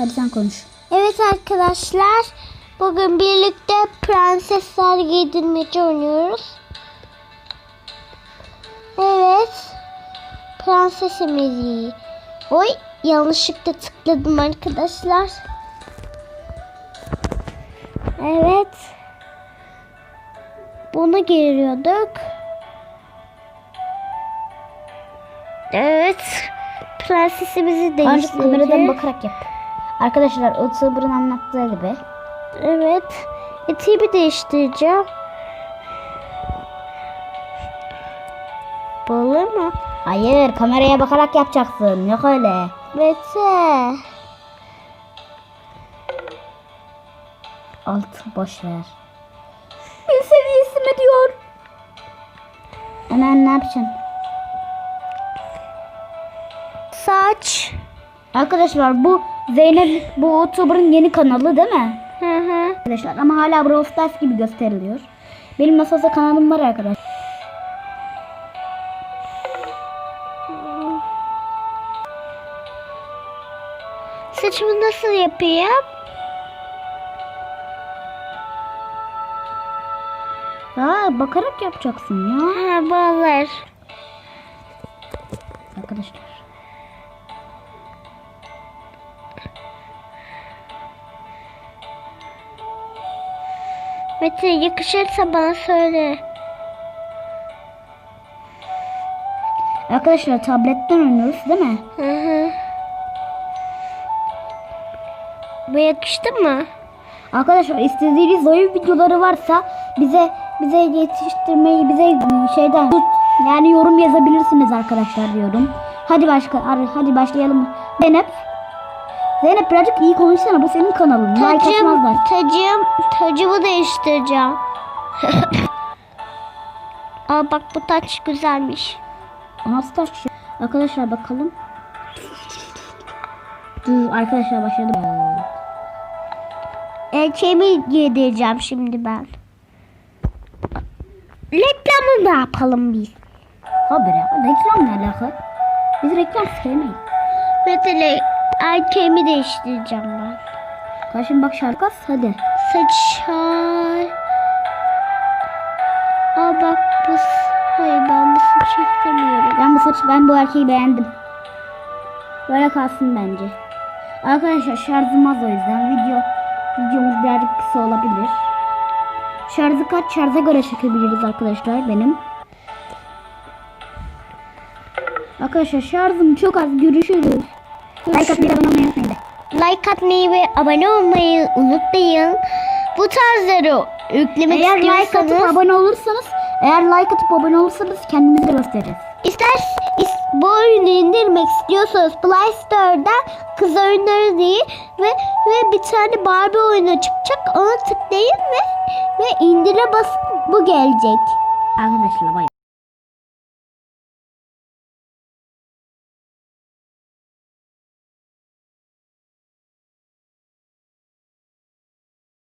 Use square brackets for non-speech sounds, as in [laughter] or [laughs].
Hadi sen konuş. Evet arkadaşlar. Bugün birlikte prensesler giydirmeci oynuyoruz. Evet. Prensesimiz. Oy yanlışlıkla tıkladım arkadaşlar. Evet. Bunu giriyorduk. Evet. Prensesimizi Ancak kameradan bakarak yap. Arkadaşlar YouTuber'ın anlattığı gibi. Evet. Eteğimi değiştireceğim. Balı mı? Hayır kameraya bakarak yapacaksın. Yok öyle. Mete. Alt boş ver. Bir seviyesi mi diyor? Hemen ne yapacaksın? Arkadaşlar bu Zeynep bu YouTuber'ın yeni kanalı değil mi? Hı hı. Arkadaşlar ama hala Brawl Stars gibi gösteriliyor. Benim nasıl olsa kanalım var arkadaşlar. Saçımı nasıl yapayım? Aa, bakarak yapacaksın ya. Ha bu olur. Arkadaşlar. Mete yakışırsa bana söyle. Arkadaşlar tabletten oynuyoruz değil mi? Hı hı. Bu yakıştı mı? Arkadaşlar istediğiniz oyun videoları varsa bize bize yetiştirmeyi bize şeyden yani yorum yazabilirsiniz arkadaşlar diyorum. Hadi başka hadi başlayalım. Zeynep Zeynep birazcık iyi konuşsana bu senin kanalın. Like Tacım, atmazlar. tacım, tacımı değiştireceğim. [laughs] Aa bak bu taç güzelmiş. Nasıl taş? Arkadaşlar bakalım. Dur arkadaşlar başladım. Elçemi giydireceğim şimdi ben. Reklamı da yapalım biz. Habire reklam ne alaka? Biz reklam sevmeyiz. Mesela erkeğimi değiştireceğim ben. Karşım bak şarkı hadi. Saçlar. Aa bak bu. Hayır ben bu saçı istemiyorum. Ben bu saç ben bu erkeği beğendim. Böyle kalsın bence. Arkadaşlar şarjım az o yüzden video videomuz birazcık kısa olabilir. Şarjı kaç şarja göre çekebiliriz arkadaşlar benim. Arkadaşlar şarjım çok az görüşürüz. Like atmayı abone olmayı unutmayın. de. Like atmayı ve abone olmayı unutmayın. Bu tarzları yüklemek Eğer like istiyorsanız atıp abone olursanız eğer like atıp abone olursanız kendimizi de gösteririz. ister is- bu oyunu indirmek istiyorsanız Play Store'dan kız oyunları değil ve ve bir tane Barbie oyunu çıkacak ona tıklayın ve ve indire basın bu gelecek. Arkadaşlar bay.